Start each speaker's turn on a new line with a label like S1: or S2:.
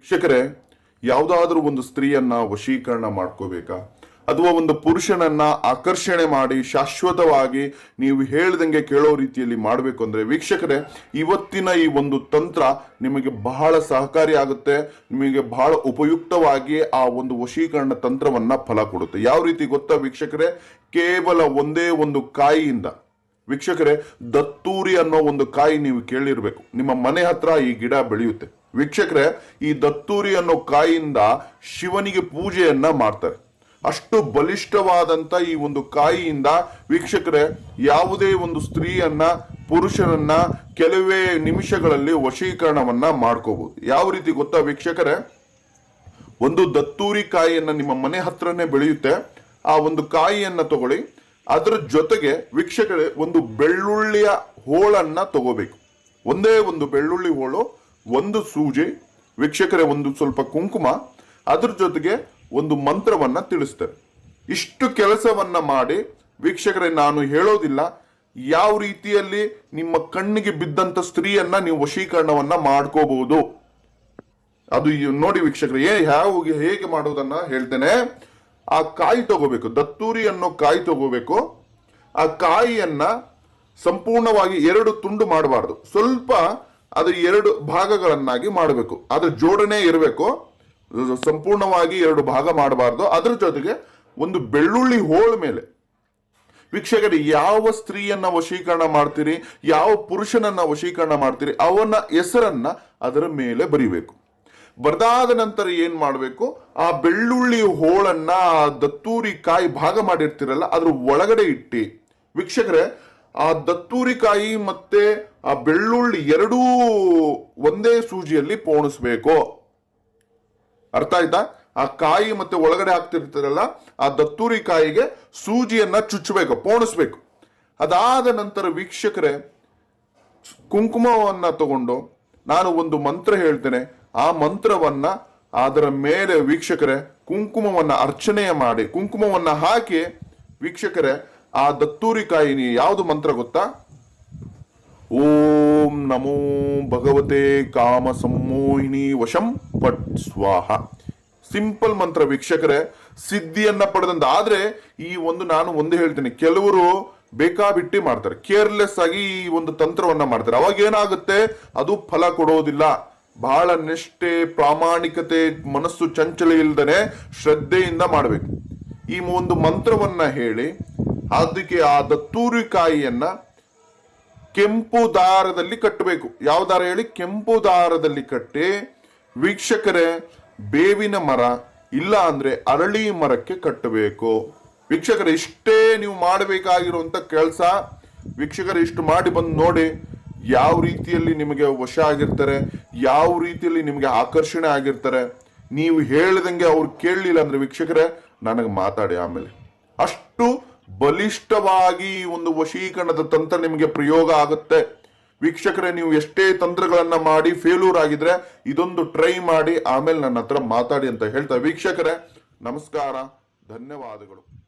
S1: ವೀಕ್ಷಕರೇ ಯಾವುದಾದ್ರೂ ಒಂದು ಸ್ತ್ರೀಯನ್ನ ವಶೀಕರಣ ಮಾಡ್ಕೋಬೇಕಾ? ಅಥವಾ ಒಂದು ಪುರುಷನನ್ನ ಆಕರ್ಷಣೆ ಮಾಡಿ ಶಾಶ್ವತವಾಗಿ ನೀವು ಹೇಳ್ದಂಗೆ ಕೇಳೋ ರೀತಿಯಲ್ಲಿ ಮಾಡಬೇಕು ಅಂದ್ರೆ, ವೀಕ್ಷಕರೇ, ಇವತ್ತಿನ ಈ ಒಂದು ತಂತ್ರ ನಿಮಗೆ ಬಹಳ ಸಹಕಾರಿ ಆಗುತ್ತೆ, ನಿಮಗೆ ಬಹಳ ಉಪಯುಕ್ತವಾಗಿ ಆ ಒಂದು ವಶೀಕರಣ ತಂತ್ರವನ್ನ ಫಲ ಕೊಡುತ್ತೆ. ಯಾವ ರೀತಿ ಗೊತ್ತಾ ವೀಕ್ಷಕರೇ? ಕೇವಲ ಒಂದೇ ಒಂದು ಕಾಯಿಯಿಂದ. ವೀಕ್ಷಕರೇ, ದತ್ತೂರಿ ಅನ್ನೋ ಒಂದು ಕಾಯಿ ನೀವು ಕೇಳಿರ್ಬೇಕು. ನಿಮ್ಮ ಮನೆ ಹತ್ರ ಈ ಗಿಡ ಬೆಳೆಯುತ್ತೆ. ವೀಕ್ಷಕರೇ, ಈ ದತ್ತೂರಿ ಅನ್ನೋ ಕಾಯಿಯಿಂದ ಶಿವನಿಗೆ ಪೂಜೆಯನ್ನ ಮಾಡ್ತಾರೆ. ಅಷ್ಟು ಬಲಿಷ್ಠವಾದಂತ ಈ ಒಂದು ಕಾಯಿಯಿಂದ ವೀಕ್ಷಕರೇ, ಯಾವುದೇ ಒಂದು ಸ್ತ್ರೀಯನ್ನ, ಪುರುಷರನ್ನ ಕೆಲವೇ ನಿಮಿಷಗಳಲ್ಲಿ ವಶೀಕರಣವನ್ನ ಮಾಡ್ಕೋಬಹುದು ಯಾವ ರೀತಿ ಗೊತ್ತಾ ವೀಕ್ಷಕರೇ? ಒಂದು ದತ್ತೂರಿ ಕಾಯಿಯನ್ನ ನಿಮ್ಮ ಮನೆ ಹತ್ರನೇ ಬೆಳೆಯುತ್ತೆ. ಆ ಒಂದು ಕಾಯಿಯನ್ನ ತಗೊಳ್ಳಿ. ಅದರ ಜೊತೆಗೆ ವೀಕ್ಷಕರೇ, ಒಂದು ಬೆಳ್ಳುಳ್ಳಿಯ ಹೋಳನ್ನ ತಗೋಬೇಕು. ಒಂದೇ ಒಂದು ಬೆಳ್ಳುಳ್ಳಿ ಹೋಳು ಒಂದು ಸೂಜಿ, ವೀಕ್ಷಕರೇ ಒಂದು ಸ್ವಲ್ಪ ಕುಂಕುಮ, ಅದ್ರ ಜೊತೆಗೆ ಒಂದು ಮಂತ್ರವನ್ನ ತಿಳಿಸ್ತಾರೆ ಇಷ್ಟು ಕೆಲಸವನ್ನ ಮಾಡಿ, ವೀಕ್ಷಕರೇ, ನಾನು ಹೇಳೋದಿಲ್ಲ, ಯಾವ ರೀತಿಯಲ್ಲಿ ನಿಮ್ಮ ಕಣ್ಣಿಗೆ ಬಿದ್ದಂತ ಸ್ತ್ರೀಯನ್ನ ನೀವು ವಶೀಕರಣವನ್ನ ಮಾಡ್ಕೋಬಹುದು. ಅದು ನೋಡಿ ವೀಕ್ಷಕರೇ, ಏ ಯಾವ ಹೇಗೆ ಮಾಡೋದನ್ನ ಹೇಳ್ತೇನೆ. ಆ ಕಾಯಿ ತಗೋಬೇಕು, ದತ್ತೂರಿ ಅನ್ನೋ ಕಾಯಿ ತಗೋಬೇಕು. ಆ ಕಾಯಿಯನ್ನ ಸಂಪೂರ್ಣವಾಗಿ ಎರಡು ತುಂಡು ಮಾಡಬಾರ್ದು. ಸ್ವಲ್ಪ ಅದು ಎರಡು ಭಾಗಗಳನ್ನಾಗಿ ಮಾಡಬೇಕು. ಅದ್ರ ಜೋಡಣೆ ಇರಬೇಕು. ಸಂಪೂರ್ಣವಾಗಿ ಎರಡು ಭಾಗ ಮಾಡಬಾರ್ದು. ಅದ್ರ ಜೊತೆಗೆ ಒಂದು ಬೆಳ್ಳುಳ್ಳಿ ಹೋಳ ಮೇಲೆ. ವೀಕ್ಷಕರಿ, ಯಾವ ಸ್ತ್ರೀಯನ್ನ ವಶೀಕರಣ ಮಾಡ್ತೀರಿ? ಯಾವ ಪುರುಷನನ್ನ ವಶೀಕರಣ ಮಾಡ್ತೀರಿ? ಅವನ ಹೆಸರನ್ನ ಅದರ ಮೇಲೆ ಬರಿಬೇಕು. ಬರ್ದಾದ ನಂತರ ಏನ್ ಮಾಡಬೇಕು? ಆ ಬೆಳ್ಳುಳ್ಳಿ ಹೋಳನ್ನ ದತ್ತೂರಿ ಕಾಯಿ ಭಾಗ ಮಾಡಿರ್ತೀರಲ್ಲ, ಅದ್ರ ಒಳಗಡೆ ಇಟ್ಟಿ. ವೀಕ್ಷಕರೇ ಆ ದತ್ತೂರಿ ಕಾಯಿ ಮತ್ತೆ ಆ ಬೆಳ್ಳುಳ್ಳಿ ಎರಡೂ ಒಂದೇ ಸೂಜಿಯಲ್ಲಿ ಪೋಣಿಸ್ಬೇಕು. ಅರ್ಥ ಆಯ್ತಾ? ಆ ಕಾಯಿ ಮತ್ತೆ ಒಳಗಡೆ ಹಾಕ್ತಿರ್ತಾರಲ್ಲ, ಆ ದತ್ತೂರಿ ಕಾಯಿಗೆ ಸೂಜಿಯನ್ನ ಚುಚ್ಚಬೇಕು, ಪೋಣಿಸ್ಬೇಕು. ಅದಾದ ನಂತರ ವೀಕ್ಷಕರೇ, ಕುಂಕುಮವನ್ನ ತಗೊಂಡು ನಾನು ಒಂದು ಮಂತ್ರ ಹೇಳ್ತೇನೆ. ಆ ಮಂತ್ರವನ್ನ ಅದರ ಮೇಲೆ ವೀಕ್ಷಕರೇ, ಕುಂಕುಮವನ್ನ ಅರ್ಚನೆಯ ಮಾಡಿ, ಕುಂಕುಮವನ್ನ ಹಾಕಿ ವೀಕ್ಷಕರೇ ಆ ದತ್ತೂರಿ ಕಾಯಿನಿ ಯಾವುದು ಮಂತ್ರ ಗೊತ್ತಾ? ಓಂ ನಮೋ ಭಗವತೆ ಕಾಮ ಸಂಮೋಹಿನಿ ವಶಂ ಪಟ್ ಸ್ವಾಹ. ಸಿಂಪಲ್ ಮಂತ್ರ ವೀಕ್ಷಕರೇ, ಸಿದ್ಧಿಯನ್ನ ಪಡೆದಂತ. ಆದ್ರೆ ಈ ಒಂದು ನಾನು ಒಂದು ಹೇಳ್ತೀನಿ, ಕೆಲವರು ಬೇಕಾಬಿಟ್ಟಿ ಮಾಡ್ತಾರೆ, ಕೇರ್ಲೆಸ್ ಆಗಿ ಈ ಒಂದು ತಂತ್ರವನ್ನ ಮಾಡ್ತಾರೆ. ಅವಾಗ ಏನಾಗುತ್ತೆ? ಅದು ಫಲ ಕೊಡೋದಿಲ್ಲ. ಬಹಳ ನಿಷ್ಠೆ, ಪ್ರಾಮಾಣಿಕತೆ, ಮನಸ್ಸು ಚಂಚಲ ಇಲ್ದನೆ ಶ್ರದ್ಧೆಯಿಂದ ಮಾಡಬೇಕು. ಈ ಒಂದು ಮಂತ್ರವನ್ನ ಹೇಳಿ ಅದಕ್ಕೆ ಆ ದತ್ತೂರಿ ಕಾಯಿಯನ್ನ ಕೆಂಪು ದಾರದಲ್ಲಿ ಕಟ್ಟಬೇಕು. ಯಾವ ದಾರ ಹೇಳಿ? ಕೆಂಪು ದಾರದಲ್ಲಿ ಕಟ್ಟಿ ವೀಕ್ಷಕರೇ, ಬೇವಿನ ಮರ ಇಲ್ಲ ಅಂದ್ರೆ ಅರಳಿ ಮರಕ್ಕೆ ಕಟ್ಟಬೇಕು. ವೀಕ್ಷಕರ, ಇಷ್ಟೇ ನೀವು ಮಾಡಬೇಕಾಗಿರುವಂತ ಕೆಲಸ ವೀಕ್ಷಕರ, ಇಷ್ಟು ಮಾಡಿ ಬಂದು ನೋಡಿ ಯಾವ ರೀತಿಯಲ್ಲಿ ನಿಮಗೆ ವಶ ಆಗಿರ್ತಾರೆ, ಯಾವ ರೀತಿಯಲ್ಲಿ ನಿಮಗೆ ಆಕರ್ಷಣೆ ಆಗಿರ್ತಾರೆ. ನೀವು ಹೇಳ್ದಂಗೆ ಅವ್ರು ಕೇಳಲಿಲ್ಲ ಅಂದ್ರೆ ವೀಕ್ಷಕರೇ, ನನಗೆ ಮಾತಾಡಿ ಆಮೇಲೆ. ಅಷ್ಟು ಬಲಿಷ್ಠವಾಗಿ ಒಂದು ವಶೀಕರಣದ ತಂತ್ರ ನಿಮಗೆ ಪ್ರಯೋಗ ಆಗುತ್ತೆ. ವೀಕ್ಷಕರೇ, ನೀವು ಎಷ್ಟೇ ತಂತ್ರಗಳನ್ನ ಮಾಡಿ ಫೇಲ್ಯೂರ್ ಆಗಿದ್ರೆ ಇದೊಂದು ಟ್ರೈ ಮಾಡಿ ಆಮೇಲೆ ನನ್ನ ಹತ್ರ ಮಾತಾಡಿ ಅಂತ ಹೇಳ್ತಾ ವೀಕ್ಷಕರೇ, ನಮಸ್ಕಾರ, ಧನ್ಯವಾದಗಳು.